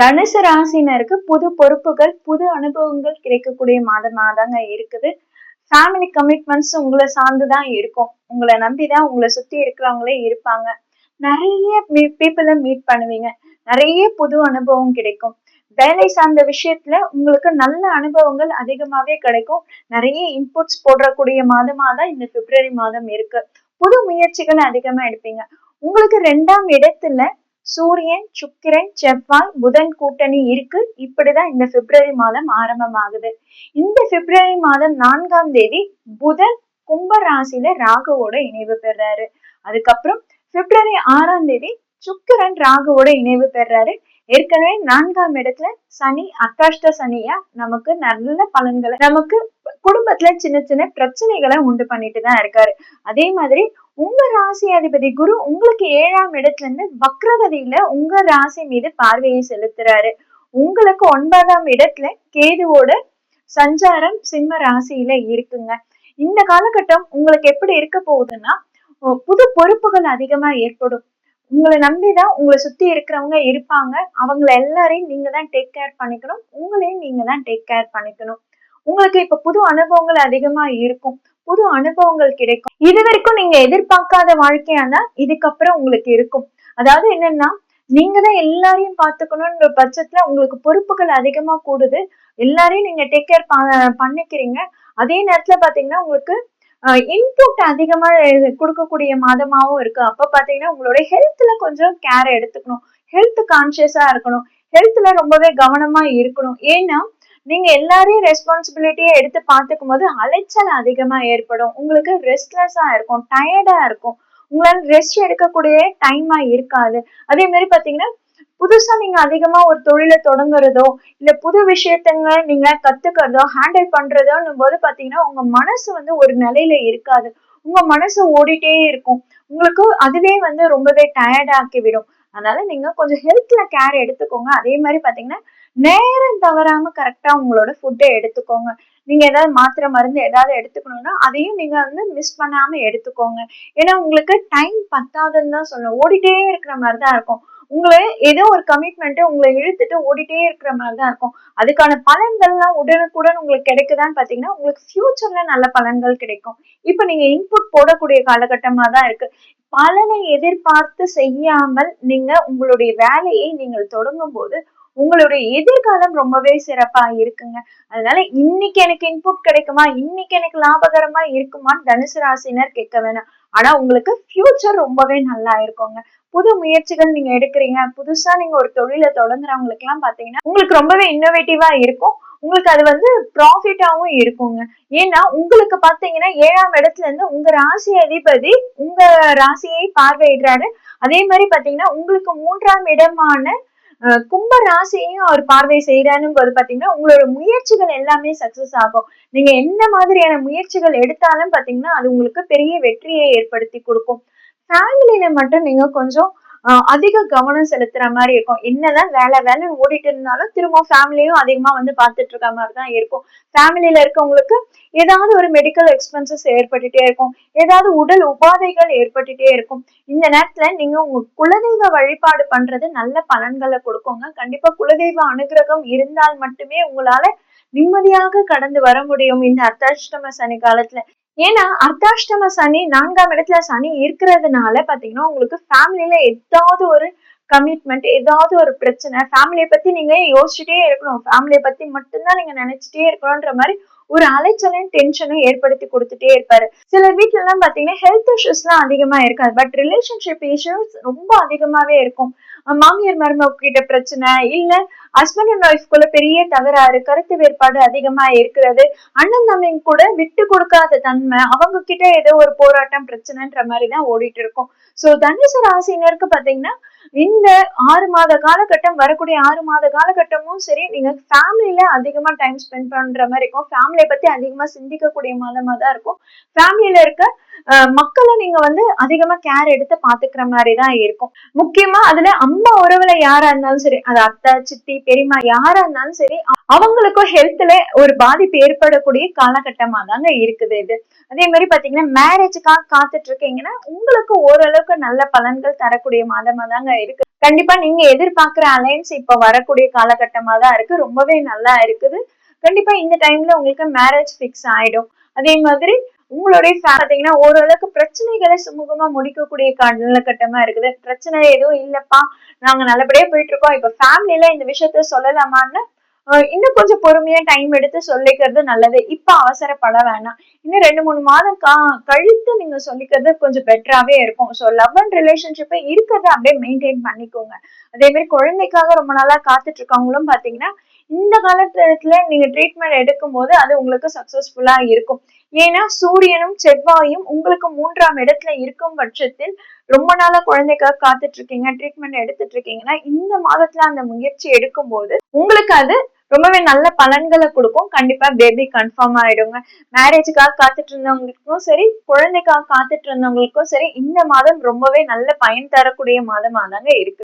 தனுசு ராசினருக்கு புது பொறுப்புகள் புது அனுபவங்கள் கிடைக்கக்கூடிய மாதமா தாங்க இருக்குது. ஃபேமிலி கமிட்மெண்ட்ஸ் உங்களை சார்ந்துதான் இருக்கும். உங்களை நம்பிதான் உங்களை சுத்தி இருக்கிறவங்களே இருப்பாங்க. நிறைய பீப்புளை மீட் பண்ணுவீங்க. நிறைய புது அனுபவம் கிடைக்கும். வேலை சார்ந்த விஷயத்துல உங்களுக்கு நல்ல அனுபவங்கள் அதிகமாவே கிடைக்கும். நிறைய இன்புட்ஸ் போடக்கூடிய மாதமா தான் இந்த பிப்ரவரி மாதம் இருக்கு. புது முயற்சிகள் அதிகமா எடுப்பீங்க. உங்களுக்கு ரெண்டாம் இடத்துல சூரியன் சுக்கிரன் செவ்வாய் புதன் கூட்டணி இருக்கு. இப்படிதான் இந்த பிப்ரவரி மாதம் ஆரம்பமாகுது. இந்த பிப்ரவரி மாதம் நான்காம் தேதி புதன் கும்ப ராசியில ராகுவோட இணைவு பெறாரு. அதுக்கப்புறம் பிப்ரவரி ஆறாம் தேதி சுக்கிரன் ராகுவோட இணைவு பெறாரு. ஏற்கனவே நான்காம் இடத்துல சனி அர்த்தாஷ்ட சனியா நமக்கு நல்ல பலன்களை நமக்கு குடும்பத்துல சின்ன சின்ன பிரச்சனைகளை உண்டு பண்ணிட்டு தான் இருக்காரு. அதே மாதிரி உங்க ராசி அதிபதி குரு உங்களுக்கு ஏழாம் இடத்துல இருந்து வக்ரகதியில உங்க ராசி மீது பார்வையை செலுத்துறாரு. உங்களுக்கு ஒன்பதாம் இடத்துல கேதுவோட சஞ்சாரம் சிம்ம ராசியில இருக்குங்க. இந்த காலகட்டம் உங்களுக்கு எப்படி இருக்க போகுதுன்னா புது பொறுப்புகள் அதிகமா ஏற்படும். உங்களை நம்பிதான் உங்களை சுத்தி இருக்கிறவங்க இருப்பாங்க. அவங்கள எல்லாரையும் நீங்க தான் டேக் கேர் பண்ணிக்கணும். உங்களையும் நீங்க தான் டேக் கேர் பண்ணிக்கணும். உங்களுக்கு இப்ப புது அனுபவங்கள் அதிகமா இருக்கும். புது அனுபவங்கள் கிடைக்கும். இது வரைக்கும் நீங்க எதிர்பார்க்காத வாழ்க்கையானா இதுக்கப்புறம் உங்களுக்கு இருக்கும். அதாவது என்னன்னா நீங்க தான் எல்லாரையும் பாத்துக்கணும்ன்ற பட்சத்துல உங்களுக்கு பொறுப்புகள் அதிகமா கூடுது. எல்லாரையும் நீங்க டேக் கேர் பண்ணிக்கிறீங்க. அதே நேரத்துல பாத்தீங்கன்னா உங்களுக்கு இன்புட் அதிகமா கொடுக்கக்கூடிய மாதமாவும் இருக்கு. அப்ப பாத்தீங்கன்னா உங்களோட ஹெல்த்ல கொஞ்சம் கேர் எடுத்துக்கணும். ஹெல்த் கான்சியஸா இருக்கணும். ஹெல்த்ல ரொம்பவே கவனமா இருக்கணும். ஏன்னா நீங்க எல்லாரையும் ரெஸ்பான்சிபிலிட்டியை எடுத்து பார்த்துக்கும் போது அலைச்சல் அதிகமா ஏற்படும். உங்களுக்கு ரெஸ்ட்லெஸ்ஸா இருக்கும். டயர்டா இருக்கும். உங்களால ரெஸ்ட் எடுக்கக்கூடிய டைமா இருக்காது. அதே மாதிரி பாத்தீங்கன்னா புதுசா நீங்க அதிகமா ஒரு தொழிலை தொடங்குறதோ இல்ல புது விஷயத்தங்க நீங்க கத்துக்கிறதோ ஹேண்டில் பண்றதோன்னும் போது பாத்தீங்கன்னா உங்க மனசு வந்து ஒரு நிலையில இருக்காது. உங்க மனசு ஓடிட்டே இருக்கும். உங்களுக்கு அதுவே வந்து ரொம்பவே டயர்ட் ஆக்கி விடும் அதனால நீங்க கொஞ்சம் ஹெல்த்ல கேர் எடுத்துக்கோங்க. அதே மாதிரி பாத்தீங்கன்னா நேரம் தவறாம கரெக்டா உங்களோட ஃபுட்டை எடுத்துக்கோங்க. நீங்க ஏதாவது மாத்திரை மருந்து ஏதாவது எடுத்துக்கணும்னா அதையும் நீங்க வந்து மிஸ் பண்ணாம எடுத்துக்கோங்க. ஏன்னா உங்களுக்கு டைம் பத்தாதுன்னு தான் சொல்லணும் ஓடிட்டே இருக்கிற மாதிரி தான் இருக்கும். உங்களை ஏதோ ஒரு கமிட்மெண்ட் உங்களை இழுத்துட்டு ஓடிட்டே இருக்கிற மாதிரி தான் இருக்கும். அதுக்கான பலன்கள்லாம் உடனுக்குடன் உங்களுக்கு கிடைக்குதான்னு பாத்தீங்கன்னா உங்களுக்கு ஃபியூச்சர்ல நல்ல பலன்கள் கிடைக்கும். இப்ப நீங்க இன்புட் போடக்கூடிய காலகட்டமா தான் இருக்கு. பலனை எதிர்பார்த்து செய்யாமல் நீங்க உங்களுடைய வேலையை நீங்கள் தொடங்கும் போது உங்களுடைய எதிர்காலம் ரொம்பவே சிறப்பா இருக்குங்க. அதனால இன்னைக்கு எனக்கு இன்புட் கிடைக்குமா? இன்னைக்கு எனக்கு லாபகரமா இருக்குமான்னு தனுசு ராசினர் கேட்க வேணாம். ஆனா உங்களுக்கு ஃபியூச்சர் ரொம்பவே நல்லா இருக்குங்க. புது முயற்சிகள் நீங்க எடுக்கிறீங்க. புதுசா நீங்க ஒரு தொழிலை தொடங்குறவங்களுக்கு எல்லாம் பாத்தீங்கன்னா உங்களுக்கு ரொம்பவே இன்னோவேட்டிவா இருக்கும். உங்களுக்கு அது வந்து ப்ராஃபிட்டாவும் இருக்குங்க. ஏன்னா உங்களுக்கு பாத்தீங்கன்னா ஏழாம் இடத்துல இருந்து உங்க ராசி அதிபதி உங்க ராசியை பார்வையிடுறாரு. அதே மாதிரி பாத்தீங்கன்னா உங்களுக்கு மூன்றாம் இடமான கும்ப ராசியையும் அவர் பார்வை செய்யறான்னு போது பாத்தீங்கன்னா உங்களோட முயற்சிகள் எல்லாமே சக்சஸ் ஆகும். நீங்க என்ன மாதிரியான முயற்சிகள் எடுத்தாலும் பாத்தீங்கன்னா அது உங்களுக்கு பெரிய வெற்றியை ஏற்படுத்தி கொடுக்கும். ஃபேமிலியில மட்டும் நீங்க கொஞ்சம் அதிக கவனம் செலுத்துற மாதிரி இருக்கும். என்னதான் வேலை வேலை ஓடிட்டு இருந்தாலும் திரும்ப ஃபேமிலியும் அதிகமா வந்து பார்த்துட்டு இருக்க மாதிரி தான் இருக்கும். ஃபேமிலியில இருக்கவங்களுக்கு ஏதாவது ஒரு மெடிக்கல் எக்ஸ்பென்சஸ் ஏற்பட்டுட்டே இருக்கும். ஏதாவது உடல் உபாதைகள் ஏற்பட்டுட்டே இருக்கும். இந்த நேரத்துல நீங்க உங்க குலதெய்வ வழிபாடு பண்றது நல்ல பலன்களை கொடுக்குங்க. கண்டிப்பா குலதெய்வ அனுகிரகம் இருந்தால் மட்டுமே உங்களால நிம்மதியாக கடந்து வர முடியும் இந்த அர்த்தாஷ்டம சனி காலத்துல. ஏன்னா அர்த்தாஷ்டம சனி நான்காம் இடத்துல சனி இருக்கிறதுனால பாத்தீங்கன்னா உங்களுக்கு ஃபேமிலியில ஏதாவது ஒரு கமிட்மெண்ட் ஏதாவது ஒரு பிரச்சனை ஃபேமிலியை பத்தி நீங்க யோசிச்சுட்டே இருக்கணும். ஃபேமிலியை பத்தி மட்டும்தான் நீங்க நினைச்சிட்டே இருக்கணும்ன்ற மாதிரி ஒரு அலைச்சலையும் டென்ஷனும் ஏற்படுத்தி கொடுத்துட்டே இருப்பாரு. சில வீட்டுல எல்லாம் பாத்தீங்கன்னா ஹெல்த் இஷ்யூஸ் எல்லாம் அதிகமா இருக்காது. பட் ரிலேஷன்ஷிப் இஷ்யூஸ் ரொம்ப அதிகமாவே இருக்கும். மாமியார் மருமக கிட்ட பிரச்சனை இல்ல ஹஸ்பண்ட் அண்ட் ஒய்ஃப்குள்ள பெரிய தகராறு கருத்து வேறுபாடு அதிகமா இருக்கிறது. அண்ணன் தம்பிங்க கூட விட்டு கொடுக்காத தன்மை அவங்க கிட்ட ஏதோ ஒரு போராட்டம் பிரச்சனைன்ற மாதிரி தான் ஓடிட்டு இருக்கும். சோ தனுசு ராசினருக்கு பாத்தீங்கன்னா இந்த ஆறு மாத காலகட்டம் வரக்கூடிய ஆறு மாத காலகட்டமும் சரி நீங்க ஃபேமிலியில அதிகமா டைம் ஸ்பெண்ட் பண்ற மாதிரி இருக்கும். ஃபேமிலியை பத்தி அதிகமா சிந்திக்கக்கூடிய மாதமா தான் இருக்கும். ஃபேமிலியில இருக்க மக்களை நீங்க வந்து அதிகமா கேர் எடுத்து பாத்துக்கிற மாதிரிதான் இருக்கும். முக்கியமா அதுல அம்மா உறவுல யாரா இருந்தாலும் சரி அது அத்தை சித்தி பெரியமா யாரா இருந்தாலும் சரி அவங்களுக்கும் ஹெல்த்ல ஒரு பாதிப்பு ஏற்படக்கூடிய காலகட்டமா தாங்க இருக்குது இது. அதே மாதிரி பாத்தீங்கன்னா மேரேஜுக்காக காத்துட்டு இருக்கீங்கன்னா உங்களுக்கு ஓரளவுக்கு நல்ல பலன்கள் தரக்கூடிய மாதமா தாங்க இருக்கு. கண்டிப்பா நீங்க எதிர்பார்க்கிற அலைன்ஸ் இப்ப வரக்கூடிய காலகட்டமா தான் இருக்கு. ரொம்பவே நல்லா இருக்குது. கண்டிப்பா இந்த டைம்ல உங்களுக்கு மேரேஜ் ஃபிக்ஸ் ஆயிடும். அதே மாதிரி உங்களுடைய பார்த்தீங்கன்னா ஓரளவுக்கு பிரச்சனைகளை சுமூகமா முடிக்கக்கூடிய காலகட்டமா இருக்குது. பிரச்சனை எதுவும் இல்லப்பா. நாங்க நல்லபடியா போயிட்டு இருக்கோம் இப்ப ஃபேமிலியில இந்த விஷயத்த சொல்லலாமான்னு இன்னும் கொஞ்சம் பொறுமையா டைம் எடுத்து சொல்லிக்கிறது நல்லது. இப்ப அவசரப்பட வேணாம். இன்னும் ரெண்டு மூணு மாதம் கா கழித்து நீங்க சொல்லிக்கிறது கொஞ்சம் பெட்டராவே இருக்கும். ஸோ லவ் அண்ட் ரிலேஷன்ஷிப்பை இருக்கிறத அப்படியே மெயின்டைன் பண்ணிக்கோங்க. அதே மாதிரி குழந்தைக்காக ரொம்ப நாளா காத்துட்டு இருக்கவங்களும் பாத்தீங்கன்னா இந்த காலத்துல நீங்க ட்ரீட்மெண்ட் எடுக்கும் போது அது உங்களுக்கு சக்சஸ்ஃபுல்லா இருக்கும். ஏன்னா சூரியனும் செவ்வாயும் உங்களுக்கு மூன்றாம் இடத்துல இருக்கும் பட்சத்தில் ரொம்ப நாளா குழந்தைக்காக காத்துட்டு இருக்கீங்க ட்ரீட்மெண்ட் எடுத்துட்டு இருக்கீங்கன்னா இந்த மாதத்துல அந்த முயற்சி எடுக்கும் போது உங்களுக்கு அது ரொம்பவே நல்ல பலன்களை கொடுக்கும். கண்டிப்பா பேபி கன்ஃபார்ம் ஆயிடுங்க. மேரேஜுக்காக காத்துட்டு இருந்தவங்களுக்கும் சரி குழந்தைக்காக காத்துட்டு இருந்தவங்களுக்கும் சரி இந்த மாதம் ரொம்பவே நல்ல பயன் தரக்கூடிய மாதமா தாங்க இருக்கு.